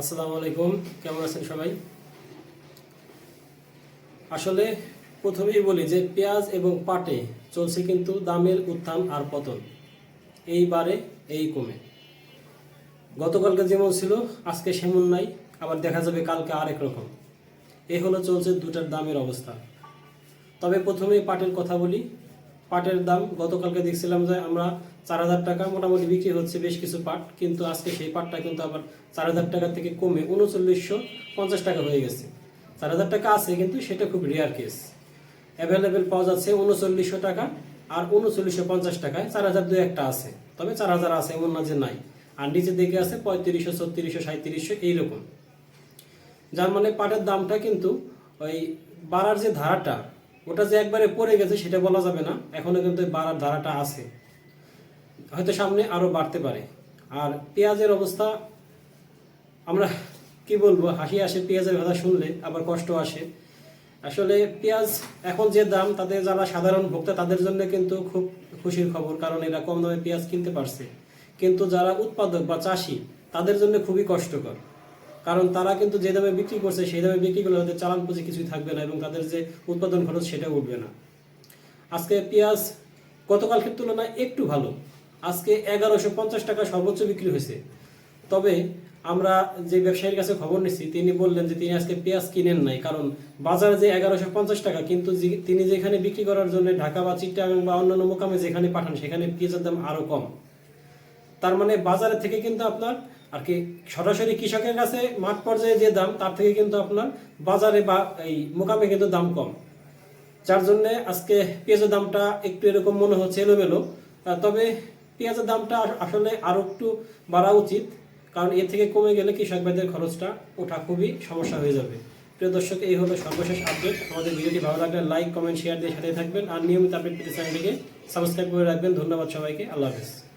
আসসালামু আলাইকুম, কেমন আছেন সবাই? আসলে প্রথমেই বলি যে পেঁয়াজ এবং পাটে চলছে কিন্তু দামের উত্থান আর পতন। এইবারে, এই কমে গতকালকে যেমন ছিল, আজকে সেমন নাই, আবার দেখা যাবে কালকে আরেক রকম। এই হলো চলছে দুটার দামের অবস্থা। তবে প্রথমে পাটের কথা বলি পাটের দাম, গতকালকে দেখছিলাম যে আমরা চার হাজার টাকা মোটামুটি বিক্রি হচ্ছে বেশ কিছু পাট, কিন্তু আজকে সেই পাটটা কিন্তু আবার চার হাজার টাকা থেকে কমে উনচল্লিশশো পঞ্চাশ টাকা হয়ে গেছে। চার হাজার টাকা আছে, কিন্তু সেটা খুব রেয়ার কেস অ্যাভেলেবেল পাওয়া যাচ্ছে উনচল্লিশশো টাকা আর উনচল্লিশশো পঞ্চাশ টাকায় চার হাজার দু একটা আছে। তবে চার হাজার আছে এমন না যে নাই। আর নিচের দিকে আছে পঁয়ত্রিশশো, ছত্রিশশো সাঁত্রিশশো এইরকম। যার মানে পাটের দামটা কিন্তু ওই বাড়ার যে ধারাটা ওটা যে একবারে পড়ে গেছে সেটা বলা যাবে না। এখনও কিন্তু বাড়ার ধারাটা আছে। হয়তো সামনে আরও বাড়তে পারে। আর পেঁয়াজের অবস্থা, আমরা কি বলব, হাসি আসে পেঁয়াজের কথা শুনলে আবার কষ্ট আসে। আসলে পেঁয়াজ এখন যে দাম তাদের যারা সাধারণ ভোক্তা, তাদের জন্য কিন্তু খুব খুশির খবর, কারণ এরা কম দামে পেঁয়াজ কিনতে পারছে। কিন্তু যারা উৎপাদক বা চাষি, তাদের জন্য খুবই কষ্টকর। কারণ তারা কিন্তু যে দামে বিক্রি করছে, সেই দামে বিক্রি করলে তাদের চালান পুঁজি কিছুই থাকবে না এবং তাদের যে উৎপাদন খরচ সেটা উঠবে না। আজকে পেঁয়াজ গতকালকের তুলনায় একটু ভালো। আজকে এগারোশো পঞ্চাশ টাকা সর্বোচ্চ বিক্রি হয়েছে। তবে আমরা যে ব্যবসায়ীর কাছে খবর নিচ্ছি, তিনি বললেন যে তিনি আজকে পেঁয়াজ কিনেন নাই। কারণ বাজারে যে এগারোশো পঞ্চাশ টাকা, কিন্তু তিনি যেখানে বিক্রি করার জন্য ঢাকা বা চিট্টাগাং বা অন্যান্য মোকামে যেখানে পাঠান, সেখানে পেঁয়াজের দাম আরও কম। তার মানে বাজারে থেকে কিন্তু আপনার আর কি সরাসরি কৃষকের কাছে মাঠ পর্যায়ে যে দাম, তার থেকে কিন্তু আপনার বাজারে বা এই মোকামে কিন্তু দাম কম। যার জন্য আজকে পেঁয়াজের দামটা একটু এরকম মনে হচ্ছে এলোমেলো। তবে পেঁয়াজের দামটা আসলে আরও একটু বাড়া উচিত, কারণ এর থেকে কমে গেলে কৃষক ভাইদের খরচটা ওঠা খুবই সমস্যা হয়ে যাবে। প্রিয় দর্শক, এই হলো সর্বশেষ আপডেট। আমাদের ভিডিওটি ভালো লাগলে লাইক, কমেন্ট শেয়ার দিয়ে সাথে থাকবেন। আর নিয়মিত আপডেট পেতে চ্যানেলটিকে সাবস্ক্রাইব করে রাখবেন। ধন্যবাদ সবাইকে। আল্লাহ হাফেজ।